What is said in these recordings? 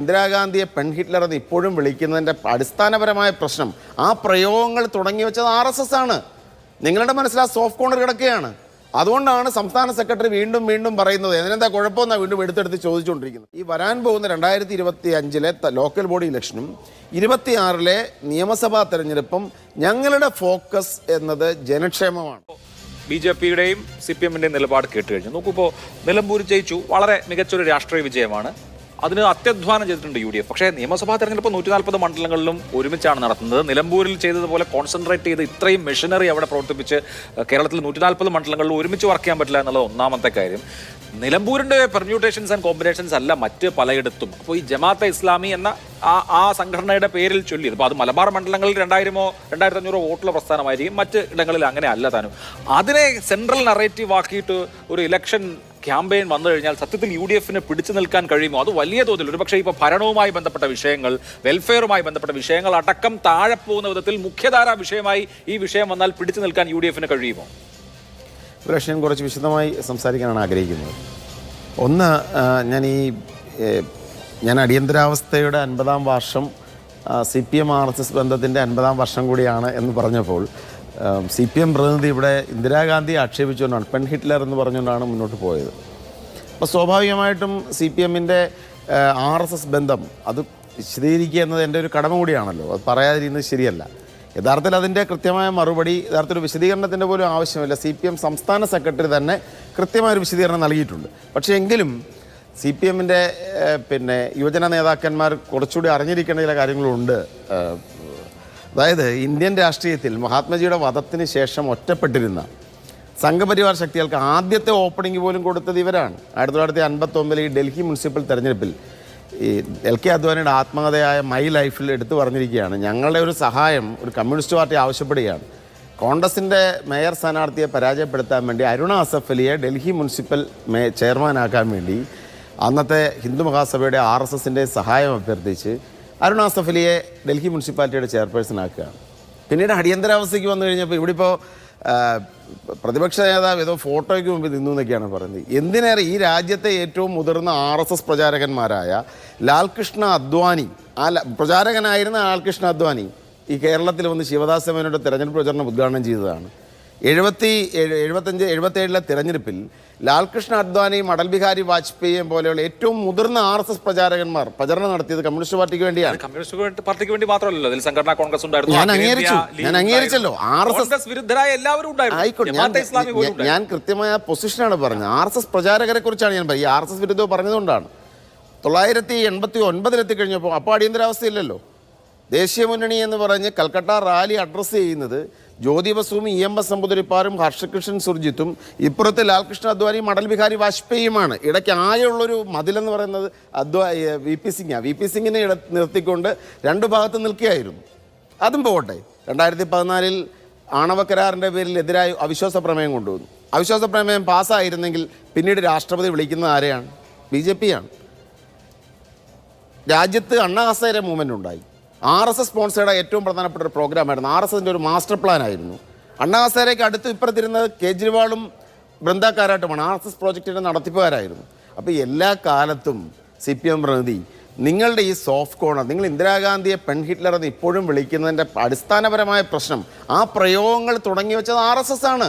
ഇന്ദിരാഗാന്ധിയെ പെൺ ഹിറ്റ്ലർ എന്ന് ഇപ്പോഴും വിളിക്കുന്നതിന്റെ അടിസ്ഥാനപരമായ പ്രശ്നം ആ പ്രയോഗങ്ങൾ തുടങ്ങി വെച്ചത് ആർ എസ് എസ് ആണ്. നിങ്ങളുടെ മനസ്സിൽ ആ സോഫ്റ്റ് കോർണർ കിടക്കുകയാണ്. അതുകൊണ്ടാണ് സംസ്ഥാന സെക്രട്ടറി വീണ്ടും വീണ്ടും പറയുന്നത് അതിനെന്താ കുഴപ്പമെന്നാണ് വീണ്ടും എടുത്തെടുത്ത് ചോദിച്ചുകൊണ്ടിരിക്കുന്നത്. ഈ വരാൻ പോകുന്ന രണ്ടായിരത്തി ഇരുപത്തി അഞ്ചിലെ ലോക്കൽ ബോഡി ഇലക്ഷനും ഇരുപത്തിയാറിലെ നിയമസഭാ തെരഞ്ഞെടുപ്പും ഞങ്ങളുടെ ഫോക്കസ് എന്നത് ജനക്ഷേമമാണ്. ബി ജെ പിയുടെയും സി പി എമ്മിന്റെയും നിലപാട് കേട്ടുകഴിഞ്ഞു. നോക്കൂ ഇപ്പോൾ നിലമ്പൂർ ജയിച്ചു. വളരെ മികച്ചൊരു രാഷ്ട്രീയ വിജയമാണ്. അതിന് അത്യധ്വാനം ചെയ്തിട്ടുണ്ട് യു ഡി എഫ്. പക്ഷേ നിയമസഭാ തെരഞ്ഞെടുപ്പ് നൂറ്റി നാൽപ്പത് മണ്ഡലങ്ങളിലും ഒരുമിച്ചാണ് നടത്തുന്നത്. നിലമ്പൂരിൽ ചെയ്തതുപോലെ കോൺസെൻട്രേറ്റ് ചെയ്ത് ഇത്രയും മെഷീനറി അവിടെ പ്രവർത്തിപ്പിച്ച് കേരളത്തിൽ നൂറ്റി നാൽപ്പത് മണ്ഡലങ്ങളിൽ ഒരുമിച്ച് വർക്ക് ചെയ്യാൻ പറ്റില്ല എന്നുള്ളത് ഒന്നാമത്തെ കാര്യം. നിലമ്പൂരിന്റെ പെർമ്യൂട്ടേഷൻസ് ആൻഡ് കോമ്പിനേഷൻസ് അല്ല മറ്റ് പലയിടത്തും. അപ്പോൾ ഈ ജമാഅത്തെ ഇസ്ലാമി എന്ന ആ ആ സംഘടനയുടെ പേരിൽ ചൊല്ലിയത്. അപ്പോൾ അത് മലബാർ മണ്ഡലങ്ങളിൽ രണ്ടായിരമോ രണ്ടായിരത്തി അഞ്ഞൂറോ വോട്ടുള്ള പ്രസ്ഥാനമായിരിക്കും. മറ്റ് ഇടങ്ങളിൽ അങ്ങനെ അല്ല താനും. അതിനെ സെൻട്രൽ നറേറ്റീവ് ആക്കിയിട്ട് ഒരു ഇലക്ഷൻ ക്യാമ്പയിൻ വന്നു കഴിഞ്ഞാൽ സത്യത്തിൽ യു ഡി എഫിന് പിടിച്ചു നിൽക്കാൻ കഴിയുമോ? അത് വലിയ തോതിൽ. ഒരുപക്ഷെ ഇപ്പോൾ ഭരണവുമായി ബന്ധപ്പെട്ട വിഷയങ്ങൾ വെൽഫെയറുമായി ബന്ധപ്പെട്ട വിഷയങ്ങൾ അടക്കം താഴെ പോകുന്ന വിധത്തിൽ മുഖ്യധാരാ വിഷയമായി ഈ വിഷയം വന്നാൽ പിടിച്ചു നിൽക്കാൻ യു ഡി എഫിന് കഴിയുമോ? ഞാൻ കുറച്ച് വിശദമായി സംസാരിക്കാനാണ് ആഗ്രഹിക്കുന്നത്. ഒന്ന് ഞാൻ ഈ ഞാൻ അടിയന്തരാവസ്ഥയുടെ അൻപതാം വർഷം C P M R S S ബന്ധത്തിന്റെ അൻപതാം വർഷം കൂടിയാണ് എന്ന് പറഞ്ഞപ്പോൾ സി പി എം പ്രതിനിധി ഇവിടെ ഇന്ദിരാഗാന്ധിയെ ആക്ഷേപിച്ചുകൊണ്ടാണ് പെൺ ഹിറ്റ്ലർ എന്ന് പറഞ്ഞുകൊണ്ടാണ് മുന്നോട്ട് പോയത്. അപ്പോൾ സ്വാഭാവികമായിട്ടും സി പി എമ്മിന്റെ ആർ എസ് എസ് ബന്ധം അത് വിശദീകരിക്കുക എന്നത് എന്റെ ഒരു കടമ കൂടിയാണല്ലോ. അത് പറയാതിരിക്കുന്നത് ശരിയല്ല. യഥാർത്ഥത്തിൽ അതിന്റെ കൃത്യമായ മറുപടി യഥാർത്ഥത്തിൽ ഒരു വിശദീകരണത്തിന്റെ പോലും ആവശ്യമില്ല. സി പി എം സംസ്ഥാന സെക്രട്ടറി തന്നെ കൃത്യമായൊരു വിശദീകരണം നൽകിയിട്ടുണ്ട്. പക്ഷേ എങ്കിലും സി പി എമ്മിന്റെ പിന്നെ യുവജന നേതാക്കന്മാർ കുറച്ചുകൂടി അറിഞ്ഞിരിക്കേണ്ട ചില കാര്യങ്ങളുണ്ട്. അതായത് ഇന്ത്യൻ രാഷ്ട്രീയത്തിൽ മഹാത്മജിയുടെ വധത്തിന് ശേഷം ഒറ്റപ്പെട്ടിരുന്ന സംഘപരിവാർ ശക്തികൾക്ക് ആദ്യത്തെ ഓപ്പണിംഗ് പോലും കൊടുത്തത് ഇവരാണ്. ആയിരത്തി തൊള്ളായിരത്തി അൻപത്തൊമ്പതിൽ ഈ ഡൽഹി മുനിസിപ്പൽ തെരഞ്ഞെടുപ്പിൽ ഈ എൽ കെ അദ്വാനിയുടെ ആത്മകഥയായ മൈ ലൈഫിൽ എടുത്തു പറഞ്ഞിരിക്കുകയാണ്. ഞങ്ങളുടെ ഒരു സഹായം ഒരു കമ്മ്യൂണിസ്റ്റ് പാർട്ടി ആവശ്യപ്പെടുകയാണ്. കോൺഗ്രസിന്റെ മേയർ സ്ഥാനാർത്ഥിയെ പരാജയപ്പെടുത്താൻ വേണ്ടി അരുണ അസഫ് അലിയെ ഡൽഹി മുനിസിപ്പൽ മേ ചെയർമാനാക്കാൻ വേണ്ടി അന്നത്തെ ഹിന്ദു മഹാസഭയുടെ ആർ എസ് എസിന്റെ സഹായം അഭ്യർത്ഥിച്ച് അസഫ് ഡൽഹി മുനിസിപ്പാലിറ്റിയുടെ ചെയർപേഴ്സൺ ആക്കുകയാണ് പിന്നീട് അടിയന്തരാവസ്ഥയ്ക്ക് വന്നു കഴിഞ്ഞപ്പോൾ ഇവിടെ ഇപ്പോൾ പ്രതിപക്ഷ നേതാവ് ഏതോ ഫോട്ടോയ്ക്ക് മുമ്പ് നിന്നു എന്നൊക്കെയാണ് പറയുന്നത്. എന്തിനേറെ ഈ രാജ്യത്തെ ഏറ്റവും മുതിർന്ന ആർ എസ് എസ് പ്രചാരകന്മാരായ ലാൽകൃഷ്ണ അദ്വാനി ആ പ്രചാരകനായിരുന്ന ലാൽകൃഷ്ണ അദ്വാനി ഈ കേരളത്തിൽ വന്ന് ശിവദാസ് മേനോന്റെ തെരഞ്ഞെടുപ്പ് പ്രചരണം ഉദ്ഘാടനം ചെയ്തതാണ്. എഴുപത്തി ഏഴ് എഴുപത്തഞ്ച് എഴുപത്തേഴിലെ തിരഞ്ഞെടുപ്പിൽ ലാൽകൃഷ്ണ അദ്വാനിയും അടൽ ബിഹാരി വാജ്പേയിയും പോലെയുള്ള ഏറ്റവും മുതിർന്ന ആർ എസ് എസ് പ്രചാരകന്മാർ പ്രചരണം നടത്തിയത് കമ്മ്യൂണിസ്റ്റ് പാർട്ടിക്ക് വേണ്ടിയാണ്. കമ്മ്യൂണിസ്റ്റ് പാർട്ടിക്ക് വേണ്ടി മാത്രമല്ലല്ലോ. അതിൽ സംഘടനാ കോൺഗ്രസ് ഉണ്ടായിരുന്നു. ഞാൻ അംഗീകരിച്ചു. ഞാൻ അംഗീകരിച്ചല്ലോ. ആർ എസ് എസ് വിരുദ്ധരായ എല്ലാവരും ആയിക്കോട്ടെ. ഞാൻ കൃത്യമായ പൊസിഷനാണ് പറഞ്ഞത്. ആർ എസ് എസ് പ്രചാരകരെ കുറിച്ചാണ് ഞാൻ പറയുന്നത് ഈ ആർ എസ് എസ് വിരുദ്ധ പറഞ്ഞതുകൊണ്ടാണ്. തൊള്ളായിരത്തി എൺപത്തി ഒൻപതിലെത്തി കഴിഞ്ഞപ്പോൾ അപ്പോൾ അടിയന്തരാവസ്ഥയില്ലല്ലോ. ദേശീയ മുന്നണി എന്ന് പറഞ്ഞ് കൽക്കട്ട റാലി അഡ്രസ്സ് ചെയ്യുന്നത് ജ്യോതി ബസുവും ഇ എം എസ് നമ്പൂതിരിപ്പാറും ഹർഷകൃഷ്ണൻ സുർജിത്തും ഇപ്പുറത്ത് ലാൽകൃഷ്ണ അദ്വാനിയും അടൽ ബിഹാരി വാജ്പേയിയുമാണ്. ഇടയ്ക്ക് ആയുള്ളൊരു മതിലെന്ന് പറയുന്നത് അദ്വാ വി പി സിംഗാണ് വി പി സിംഗിനെ ഇട നിർത്തിക്കൊണ്ട് രണ്ടു ഭാഗത്ത് നിൽക്കുകയായിരുന്നു. അതും പോകട്ടെ. രണ്ടായിരത്തി പതിനാലിൽ ആണവ കരാറിന്റെ പേരിൽ എതിരായി അവിശ്വാസ പ്രമേയം കൊണ്ടുവന്നു. അവിശ്വാസ പ്രമേയം പാസ്സായിരുന്നെങ്കിൽ പിന്നീട് രാഷ്ട്രപതി വിളിക്കുന്നത് ആരെയാണ്? ബി ജെ പിയാണ് രാജ്യത്ത് അണ്ണാഹസേര മൂവ്മെന്റ് ഉണ്ടായി. ആർ എസ് എസ് സ്പോൺസറുടെ ഏറ്റവും പ്രധാനപ്പെട്ട ഒരു പ്രോഗ്രാമായിരുന്നു. ആർ എസ് എസിന്റെ ഒരു മാസ്റ്റർ പ്ലാൻ ആയിരുന്നു അണ്ണാ ഹസേരയ്ക്ക് അടുത്ത് ഇപ്പുറത്തിരുന്നത് കേജ്രിവാളും ബൃന്ദക്കാരായിട്ടുമാണ് ആർ എസ് എസ് പ്രോജക്റ്റിന്റെ നടത്തിപ്പുകാരായിരുന്നു. അപ്പോൾ എല്ലാ കാലത്തും സി പി എം പ്രതിനിധി നിങ്ങളുടെ ഈ സോഫ്റ്റ് കോണർ നിങ്ങൾ ഇന്ദിരാഗാന്ധിയെ പെൺ ഹിറ്റ്ലർ എന്ന് ഇപ്പോഴും വിളിക്കുന്നതിന്റെ അടിസ്ഥാനപരമായ പ്രശ്നം ആ പ്രയോഗങ്ങൾ തുടങ്ങി വെച്ചത് ആർ എസ് എസ് ആണ്.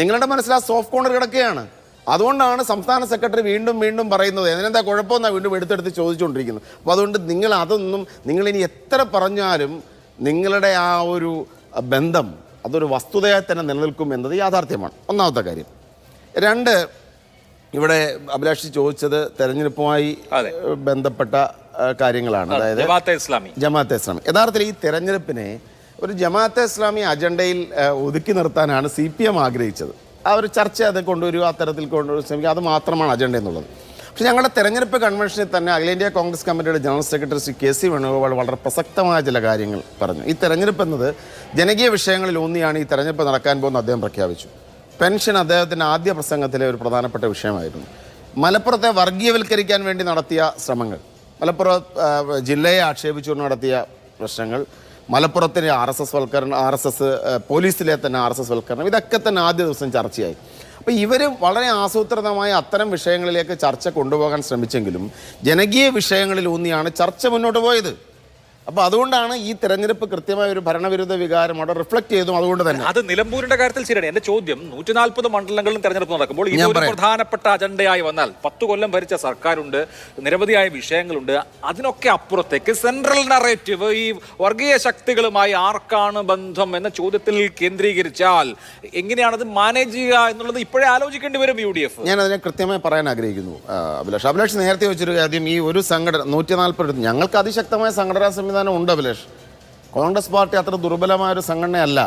നിങ്ങളുടെ മനസ്സിൽ ആ സോഫ്റ്റ് കോർണർ കിടക്കുകയാണ്. അതുകൊണ്ടാണ് സംസ്ഥാന സെക്രട്ടറി വീണ്ടും വീണ്ടും പറയുന്നത് അതിനെന്താ കുഴപ്പമെന്നാണ് വീണ്ടും എടുത്തെടുത്ത് ചോദിച്ചുകൊണ്ടിരിക്കുന്നത് അപ്പോൾ അതുകൊണ്ട് നിങ്ങൾ അതൊന്നും നിങ്ങളിനി എത്ര പറഞ്ഞാലും നിങ്ങളുടെ ആ ഒരു ബന്ധം അതൊരു വസ്തുതയായി തന്നെ നിലനിൽക്കും എന്നത് യാഥാർത്ഥ്യമാണ്. ഒന്നാമത്തെ കാര്യം. രണ്ട് ഇവിടെ അഭിലാഷി ചോദിച്ചത് തെരഞ്ഞെടുപ്പുമായി ബന്ധപ്പെട്ട കാര്യങ്ങളാണ്. അതായത് ജമാഅത്തെ ഇസ്ലാമി. ജമാഅത്തെ ഇസ്ലാമി. യഥാർത്ഥത്തിൽ ഈ തെരഞ്ഞെടുപ്പിനെ ഒരു ജമാഅത്തെ ഇസ്ലാമി അജണ്ടയിൽ ഒതുക്കി നിർത്താനാണ് സി പി എം ആഗ്രഹിച്ചത്. ഒരു ചർച്ച അത് കൊണ്ടുവരിക അത്തരത്തിൽ കൊണ്ടുവരും ശ്രമിക്കുക. അത് മാത്രമാണ് അജണ്ട എന്നുള്ളത്. പക്ഷേ ഞങ്ങളുടെ തെരഞ്ഞെടുപ്പ് കൺവെൻഷനിൽ തന്നെ അഖിലേന്ത്യാ കോൺഗ്രസ് കമ്മിറ്റിയുടെ general secretary Shri K C Venugopal വളരെ പ്രസക്തമായ ചില കാര്യങ്ങൾ പറഞ്ഞു. ഈ തെരഞ്ഞെടുപ്പ് എന്നത് ജനകീയ വിഷയങ്ങളിൽ ഊന്നിയാണ് ഈ തെരഞ്ഞെടുപ്പ് നടക്കാൻ പോകുന്ന അദ്ദേഹം പ്രഖ്യാപിച്ചു. പെൻഷൻ അദ്ദേഹത്തിന്റെ ആദ്യ പ്രസംഗത്തിലെ ഒരു പ്രധാനപ്പെട്ട വിഷയമായിരുന്നു. മലപ്പുറത്തെ വർഗീയവൽക്കരിക്കാൻ വേണ്ടി നടത്തിയ ശ്രമങ്ങൾ മലപ്പുറം ജില്ലയെ ആക്ഷേപിച്ചുകൊണ്ട് നടത്തിയ പ്രശ്നങ്ങൾ മലപ്പുറത്തിന്റെ ആർ എസ് എസ് വൽക്കരണം ആർ എസ് എസ് പോലീസിലെ തന്നെ ആർ എസ് എസ് വൽക്കരണം. ഇതൊക്കെ തന്നെ ആദ്യ ദിവസം ചർച്ചയായി. അപ്പോൾ ഇവർ വളരെ ആസൂത്രിതമായ അത്തരം വിഷയങ്ങളിലേക്ക് ചർച്ച കൊണ്ടുപോകാൻ ശ്രമിച്ചെങ്കിലും ജനകീയ വിഷയങ്ങളിൽ ഊന്നിയാണ് ചർച്ച മുന്നോട്ട് പോയത്. അപ്പോൾ അതുകൊണ്ടാണ് ഈ തെരഞ്ഞെടുപ്പ് കൃത്യമായ ഒരു ഭരണവിരുദ്ധ വികാരം അവിടെ റിഫ്ലക്ട് ചെയ്തും അതുകൊണ്ട് തന്നെ. അത് നിലമ്പൂരിന്റെ കാര്യത്തിൽ ശരിയാണ്. എന്റെ ചോദ്യം നൂറ്റി നാൽപ്പത് മണ്ഡലങ്ങളിലും തെരഞ്ഞെടുപ്പ് നടക്കുമ്പോൾ ഈ ഒരു പ്രധാനപ്പെട്ട അജണ്ടയായി വന്നാൽ പത്ത് കൊല്ലം ഭരിച്ച സർക്കാരുണ്ട് നിരവധിയായ വിഷയങ്ങളുണ്ട്. അതിനൊക്കെ അപ്പുറത്തേക്ക് സെൻട്രൽ നറേറ്റീവ് ഈ വർഗീയ ശക്തികളുമായി ആർക്കാണ് ബന്ധം എന്ന ചോദ്യത്തിൽ കേന്ദ്രീകരിച്ചാൽ എങ്ങനെയാണത് മാനേജ് ചെയ്യുക എന്നുള്ളത് ഇപ്പോഴേ ആലോചിക്കേണ്ടി വരും യു ഡി എഫ്. ഞാൻ അതിനെ കൃത്യമായി പറയാൻ ആഗ്രഹിക്കുന്നു അഭിലാഷ്. അഭിലാഷ് നേരത്തെ വെച്ചൊരു കാര്യം ഈ ഒരു സംഘടന നൂറ്റി നാൽപ്പത് ഞങ്ങൾക്ക് അതിശക്തമായ സംഘടനാ സംവിധാനം ഉണ്ട് അഭിലേഷ്. കോൺഗ്രസ് പാർട്ടി അത്ര ദുർബലമായ ഒരു സംഘടനയല്ല.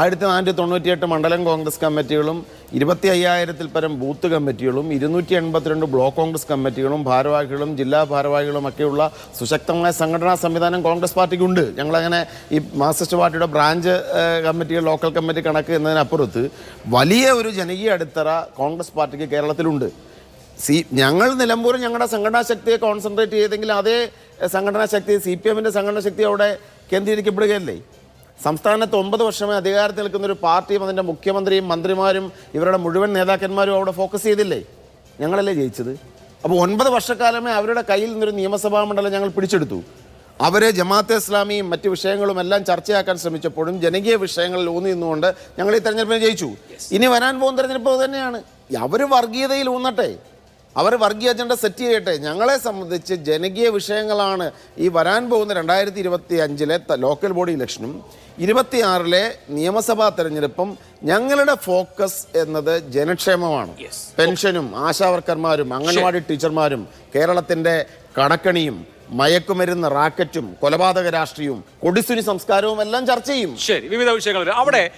ആയിരത്തി നാനൂറ്റി തൊണ്ണൂറ്റിയെട്ട് മണ്ഡലം കോൺഗ്രസ് കമ്മിറ്റികളും ഇരുപത്തി അയ്യായിരത്തിൽ പരം ബൂത്ത് കമ്മിറ്റികളും ഇരുന്നൂറ്റി എൺപത്തിരണ്ട് ബ്ലോക്ക് കോൺഗ്രസ് കമ്മിറ്റികളും ഭാരവാഹികളും ജില്ലാ ഭാരവാഹികളും ഒക്കെയുള്ള സുശക്തമായ സംഘടനാ സംവിധാനം കോൺഗ്രസ് പാർട്ടിക്കുണ്ട്. ഞങ്ങളങ്ങനെ ഈ മാർക്സിസ്റ്റ് പാർട്ടിയുടെ ബ്രാഞ്ച് കമ്മിറ്റികൾ ലോക്കൽ കമ്മിറ്റി കണക്ക് എന്നതിനപ്പുറത്ത് വലിയ ഒരു ജനകീയ അടിത്തറ കോൺഗ്രസ് പാർട്ടിക്ക് കേരളത്തിലുണ്ട്. സി ഞങ്ങൾ നിലമ്പൂർ ഞങ്ങളുടെ സംഘടനാ ശക്തിയെ കോൺസെൻട്രേറ്റ് ചെയ്തെങ്കിൽ അതേ സംഘടനാ ശക്തി സി പി എമ്മിന്റെ സംഘടനാ ശക്തി അവിടെ കേന്ദ്രീകരിക്കപ്പെടുകയല്ലേ? സംസ്ഥാനത്ത് ഒമ്പത് വർഷമായി അധികാരത്തിൽ നിൽക്കുന്ന ഒരു പാർട്ടിയും അതിന്റെ മുഖ്യമന്ത്രിയും മന്ത്രിമാരും ഇവരുടെ മുഴുവൻ നേതാക്കന്മാരും അവിടെ ഫോക്കസ് ചെയ്തില്ലേ? ഞങ്ങളല്ലേ ജയിച്ചത്? അപ്പോൾ ഒൻപത് വർഷക്കാലമേ അവരുടെ കയ്യിൽ നിന്നൊരു നിയമസഭാ മണ്ഡലം ഞങ്ങൾ പിടിച്ചെടുത്തു. അവരെ ജമാഅത്തെ ഇസ്ലാമിയും മറ്റ് വിഷയങ്ങളും എല്ലാം ചർച്ചയാക്കാൻ ശ്രമിച്ചപ്പോഴും ജനകീയ വിഷയങ്ങളിൽ ഊന്നി നിന്നുകൊണ്ട് ഞങ്ങൾ ഈ തെരഞ്ഞെടുപ്പിനെ ജയിച്ചു. ഇനി വരാൻ പോകുന്ന തെരഞ്ഞെടുപ്പ് തന്നെയാണ്. അവർ വർഗീയതയിൽ ഊന്നട്ടെ. അവർ വർഗീയ അജണ്ട സെറ്റ് ചെയ്യട്ടെ. ഞങ്ങളെ സംബന്ധിച്ച് ജനകീയ വിഷയങ്ങളാണ് ഈ വരാൻ പോകുന്ന രണ്ടായിരത്തി ഇരുപത്തി അഞ്ചിലെ ലോക്കൽ ബോഡി ഇലക്ഷനും ഇരുപത്തിയാറിലെ നിയമസഭാ തെരഞ്ഞെടുപ്പും ഞങ്ങളുടെ ഫോക്കസ് എന്നത് ജനക്ഷേമമാണ്. പെൻഷനും ആശാവർക്കർമാരും അംഗൻവാടി ടീച്ചർമാരും കേരളത്തിന്റെ കണക്കണിയും മയക്കുമരുന്ന് റാക്കറ്റും കൊലപാതക രാഷ്ട്രീയവും കൊടിസുനി സംസ്കാരവും എല്ലാം ചർച്ച ചെയ്യും. ശരി വിവിധ വിഷയങ്ങൾ അവിടെ